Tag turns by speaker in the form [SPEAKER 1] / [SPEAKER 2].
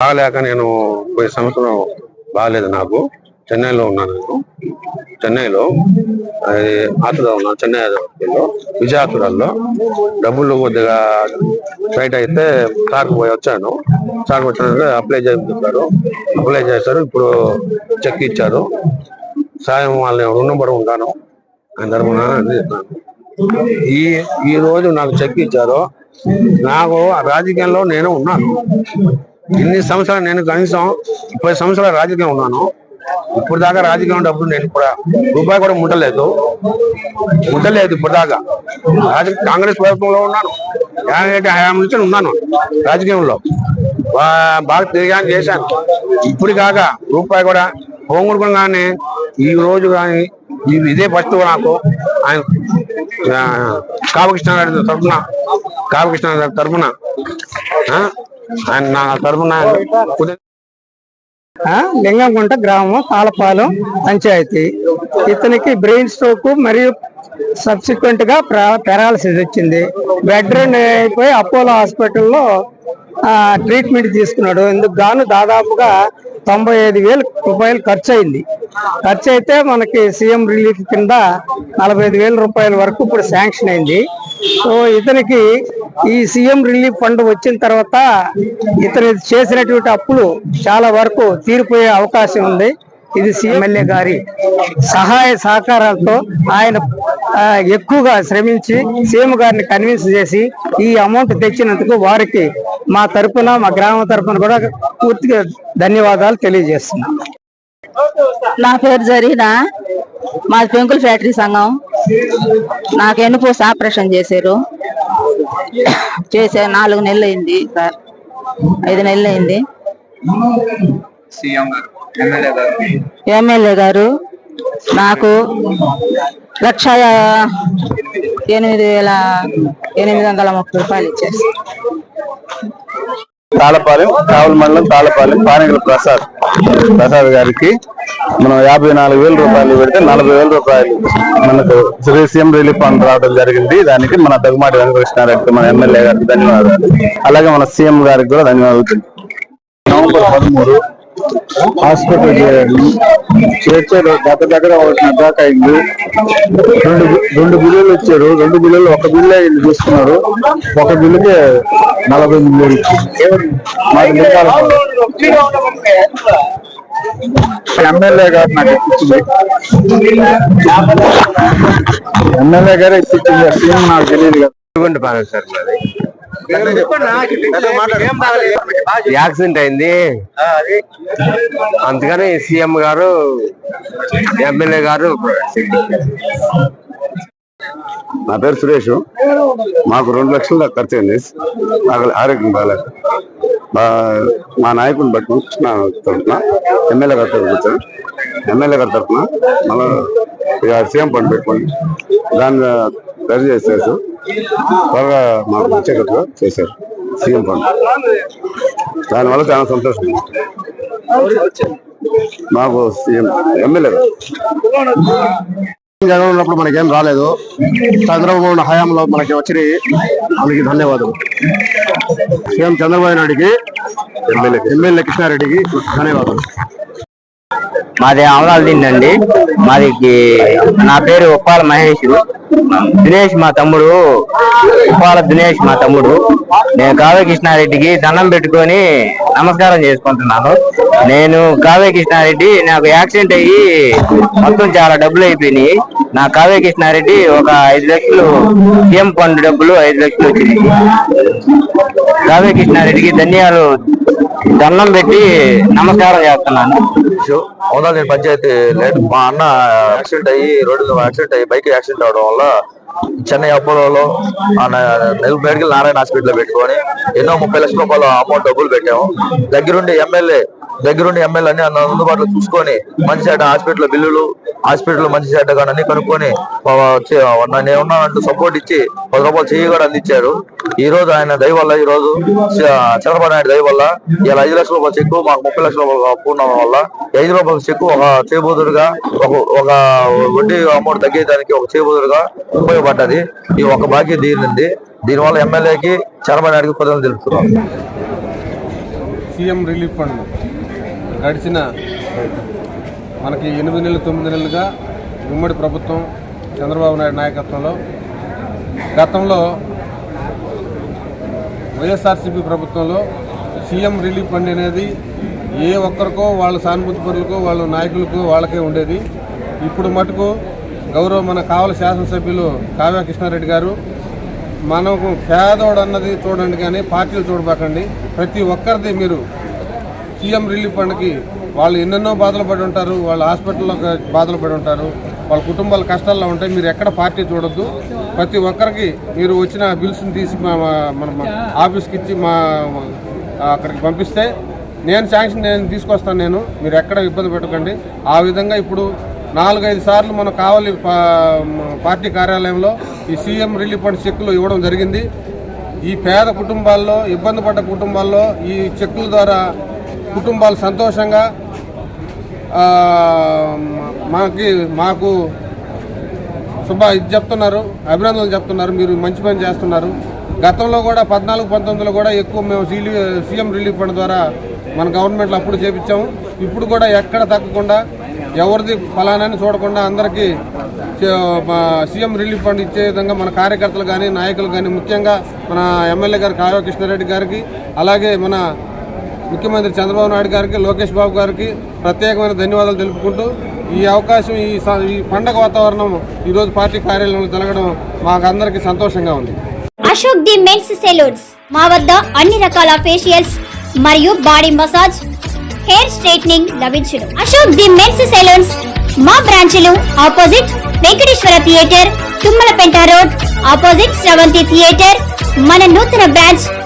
[SPEAKER 1] బాగలేక నేను పోయి సంవత్సరం బాగలేదు నాకు. చెన్నైలో ఉన్నాను నేను. చెన్నైలో అది ఉన్నాను చెన్నై హాస్పిటల్లో విజయ హాస్పిటల్లో డబ్బులు కొద్దిగా టైట్ అయితే సార్కు పోయి వచ్చాను. సార్కి వచ్చిన అప్లై చేయించారు అప్లై చేశారు. ఇప్పుడు చెక్ ఇచ్చారు. సాయం వాళ్ళని రుణపడి ఉంటాను. ఆయన తరఫున ఈ ఈ రోజు నాకు చెక్ ఇచ్చారు. నాకు ఆ రాజకీయంలో నేను ఉన్నాను. ఇన్ని సంవత్సరాలు నేను కనీసం ముప్పై సంవత్సరాల రాజకీయం ఉన్నాను. ఇప్పుడు దాకా రాజకీయం డబ్బులు నేను కూడా రూపాయి కూడా ముట్టలేదు. ముట్టలేదు ఇప్పుడు దాకా. రాజకీయ కాంగ్రెస్ ప్రభుత్వంలో ఉన్నాను. యాభై హయాం నుంచి ఉన్నాను రాజకీయంలో. బా- బాగా తిరిగాను చేశాను. ఇప్పుడు కాక రూపాయి కూడా పోగొట్టుకుని ఈ రోజు కానీ ఇదే ఫస్ట్ నాకు. ఆయన ఆ, గారి తరఫున కామకృష్ణ తరఫున నా తరఫున
[SPEAKER 2] లింగంగుంట గ్రామం తాళపాలెం పంచాయతీ. ఇతనికి బ్రెయిన్ స్ట్రోక్ మరియు సబ్సిక్వెంట్గా పెరాలసిస్ వచ్చింది. బెడ్ రెడ్ అయిపోయి అపోలో హాస్పిటల్లో ఆ, ట్రీట్మెంట్ తీసుకున్నాడు. ఇందుకు గాను దాదాపుగా తొంభై ఐదు వేలు రూపాయలు ఖర్చు అయింది ఖర్చు అయితే మనకి సీఎం రిలీఫ్ కింద నలభై ఐదు వేల రూపాయల వరకు ఇప్పుడు శాంక్షన్ అయింది. సో ఇతనికి ఈ సీఎం రిలీఫ్ ఫండ్ వచ్చిన తర్వాత ఇతను చేసినటువంటి అప్పులు చాలా వరకు తీరిపోయే అవకాశం ఉంది. ఇది ఎమ్మెల్యే గారి సహాయ సహకారాలతో ఆయన ఎక్కువగా శ్రమించి సీఎం గారిని కన్విన్స్ చేసి ఈ అమౌంట్ తెచ్చినందుకు వారికి మా తరపున మా గ్రామం తరఫున కూడా పూర్తిగా ధన్యవాదాలు తెలియజేస్తున్నాం.
[SPEAKER 3] నా పేరు జరీనా. మాది పెంకుల ఫ్యాక్టరీ సంఘం. నాకు ఎన్నుపోసి ఆపరేషన్ చేశారు. చేసే నాలుగు నెలలు అయింది సార్. ఐదు నెలలు అయింది
[SPEAKER 4] ఎమ్మెల్యే గారు.
[SPEAKER 3] ఎమ్మెల్యే గారు నాకు లక్ష ఎనిమిది వేల ఎనిమిది వందల ముప్పై రూపాయలు ఇచ్చారు.
[SPEAKER 5] తాళపాలెం కావల మండలం తాళపాలెం పానగల ప్రసాద్ ప్రసాద్ గారికి మనం యాభై నాలుగు వేల రూపాయలు పెడితే నలభై వేల రూపాయలు మనకు శ్రీ సీఎం రిలీఫ్ ఫండ్ రావడం జరిగింది. దానికి మన దగ్గమాటి వెంకటకృష్ణారెడ్డి మన ఎమ్మెల్యే గారికి ధన్యవాదాలు. అలాగే మన సీఎం గారికి కూడా ధన్యవాదాలు. నవంబర్ పదమూడు హాస్పిటల్ చేయాలి. చేర్చారు దగ్గర దగ్గర దాకా అయింది. రెండు రెండు బిల్లులు ఇచ్చారు. రెండు బిల్లులు ఒక బిల్లు వీళ్ళు తీసుకున్నారు. ఒక బిల్లుకి నలభై ఎనిమిది వేలు లింగాల ఎమ్మెల్యే గారు నాకు ఇప్పించింది ఎమ్మెల్యే గారే ఇప్పించింది నాకు తెలియదు కదా.
[SPEAKER 1] ఇదిగోండి బాగా సార్ మాది యాక్సిడెంట్ అయింది. అందుకని సీఎం గారు ఎమ్మెల్యే గారు
[SPEAKER 5] నా పేరు సురేష్. మాకు రెండు లక్షల దాకా ఖర్చు అయింది. నాకు ఆరోగ్యం బాగాలేదు. మా నాయకుని బట్టి కృష్ణ తరఫున ఎమ్మెల్యే గారి తరఫున వచ్చాను ఎమ్మెల్యే గారి తరఫున మళ్ళీ సీఎం ఫండ్ పెట్టుకొని దాన్ని రెడీ చేసేసి. త్వరగా మాకు వచ్చేటట్టుగా చేశారు సీఎం ఫండ్ దానివల్ల చాలా సంతోషం. మాకు సీఎం ఎమ్మెల్యే. జగన్ ఉన్నప్పుడు మనకేం రాలేదు. చంద్రబాబు హయాంలో మనకి వచ్చినాయి. అందుకు ధన్యవాదాలు సీఎం చంద్రబాబు నాయుడికి ఎమ్మెల్యే ఎమ్మెల్యే కృష్ణారెడ్డికి ధన్యవాదాలు
[SPEAKER 6] మాది అమలాలు అండి మాది నా పేరు ఉప్పాల మహేష్. దినేష్ మా తమ్ముడు. ఉప్పాల దినేష్ మా తమ్ముడు. నేను కావ్య కృష్ణారెడ్డికి దండం పెట్టుకొని నమస్కారం చేసుకుంటున్నాను. నేను కావ్య కృష్ణారెడ్డి నాకు యాక్సిడెంట్ అయ్యి మొత్తం చాలా డబ్బులు అయిపోయినాయి. నా కావ్య కృష్ణారెడ్డి ఒక ఐదు లక్షలు సీఎం ఫండ్ డబ్బులు ఐదు లక్షలు వచ్చినాయి. కావ్య కృష్ణారెడ్డికి ధన్యాలు దండం పెట్టి నమస్కారం చేస్తున్నాను.
[SPEAKER 7] అవునా పంచాయతీ లేదు మా అన్న యాక్సిడెంట్ అయ్యి రోడ్డు యాక్సిడెంట్ అయ్యి బైక్ యాక్సిడెంట్ అవడం వల్ల చెన్నై అపోలోలో ఆ నెల్లూరు మెడికల్ నారాయణ హాస్పిటల్లో పెట్టుకొని ఎన్నో ముప్పై లక్షల రూపాయలు అమౌంట్ డబ్బులు పెట్టాము. దగ్గరుండి ఎమ్మెల్యే దగ్గరుండి ఎమ్మెల్యే అన్ని అందుబాటులో చూసుకొని మంచి హాస్పిటల్ బిల్లులు హాస్పిటల్ మంచి చేట కానీ అన్ని కనుక్కొని ఆ, నేను ఉన్నానంటూ సపోర్ట్ ఇచ్చి పది రూపాయలు చెయ్యి కూడా అందించారు. ఈ రోజు ఆయన దయ వల్ల ఈ రోజు చంద్రబాబు నాయుడు దయ వల్ల ఇలా ఐదు లక్షల రూపాయల చెక్కు మాకు ముప్పై లక్షల రూపాయలు అప్పు వల్ల ఐదు రూపాయల చెక్కు ఒక చేబోదురుగా ఒక ఒక వడ్డీ అమౌంట్ తగ్గేదానికి ఒక చేబోదురుగా ఉపయోగపడ్డది. ఈ ఒక బాకీ తీరింది దీనివల్ల ఎమ్మెల్యేకి చంద్రబాబు నాయుడుకి ప్రజలు తెలుపుతున్నాం.
[SPEAKER 4] CM relief fund. గడిచిన మనకి ఎనిమిది నెలలు తొమ్మిది నెలలుగా ఉమ్మడి ప్రభుత్వం చంద్రబాబు నాయుడు నాయకత్వంలో గతంలో వైఎస్ఆర్సీపీ ప్రభుత్వంలో సీఎం రిలీఫ్ ఫండ్ అనేది ఏ ఒక్కరికో వాళ్ళ సానుభూతిపరులకో వాళ్ళ నాయకులకు వాళ్ళకే ఉండేది. ఇప్పుడు మటుకు గౌరవ మన కావల శాసనసభ్యులు కావ్య కృష్ణారెడ్డి గారు మనకు పేదోడు అన్నది చూడండి కానీ పార్టీలు చూడబాకండి. ప్రతి ఒక్కరిది మీరు సీఎం రిలీఫ్ ఫండ్కి వాళ్ళు ఎన్నెన్నో బాధలు పడి ఉంటారు వాళ్ళ హాస్పిటల్లో బాధలు పడి ఉంటారు వాళ్ళ కుటుంబాల కష్టాల్లో ఉంటాయి మీరు ఎక్కడ పార్టీ చూడొద్దు. ప్రతి ఒక్కరికి మీరు వచ్చిన బిల్స్ని తీసి మా మన ఆఫీస్కి ఇచ్చి మా అక్కడికి పంపిస్తే నేను శాంక్షన్ నేను తీసుకొస్తాను నేను మీరు ఎక్కడ ఇబ్బంది పెట్టకండి. ఆ విధంగా ఇప్పుడు నాలుగైదు సార్లు మనం కావాలి పార్టీ కార్యాలయంలో ఈ సీఎం రిలీఫ్ ఫండ్ చెక్కులు ఇవ్వడం జరిగింది. ఈ పేద కుటుంబాల్లో ఇబ్బంది పడ్డ కుటుంబాల్లో ఈ చెక్కుల ద్వారా కుటుంబాలు సంతోషంగా మాకి మాకు శుభ ఇది చెప్తున్నారు అభినందనలు చెప్తున్నారు మీరు మంచి పని చేస్తున్నారు. గతంలో కూడా పద్నాలుగు పంతొమ్మిదిలో కూడా ఎక్కువ మేము సీలి సీఎం రిలీఫ్ ఫండ్ ద్వారా మన గవర్నమెంట్లో అప్పుడు చేపించాము. ఇప్పుడు కూడా ఎక్కడ తగ్గకుండా ఎవరిది ఫలానాన్ని చూడకుండా అందరికీ సీఎం రిలీఫ్ ఫండ్ ఇచ్చే విధంగా మన కార్యకర్తలు కానీ నాయకులు కానీ ముఖ్యంగా మన ఎమ్మెల్యే గారు కావ్య కృష్ణారెడ్డి గారికి అలాగే మన ముఖ్యమంత్రి చంద్రబాబు నాయుడు గారికి లోకేష్ బాబు గారికి ప్రత్యేకమైన ధన్యవాదాలు తెలుపుకుంటూ ఈ అవకాశం ఈ ఈ పండగ వాతావరణం ఈరోజు పార్టీ కార్యాలయంలో జరగడం మాకు సంతోషంగా ఉంది.
[SPEAKER 8] అశోక్ ది మెన్స్ సెలూన్స్ మా వద్ద అన్ని రకాల ఫేషియల్స్ మరియు బాడీ మసాజ్ హెయిర్ స్ట్రైట్నింగ్ లభించును. అశోక్ ది మెన్స్ సెలూన్స్ మా బ్రాంచ్లు opposite Venkateswara theatre Thummalapenta road opposite Sravanthi theatre. మన నూతన బ్రాంచ్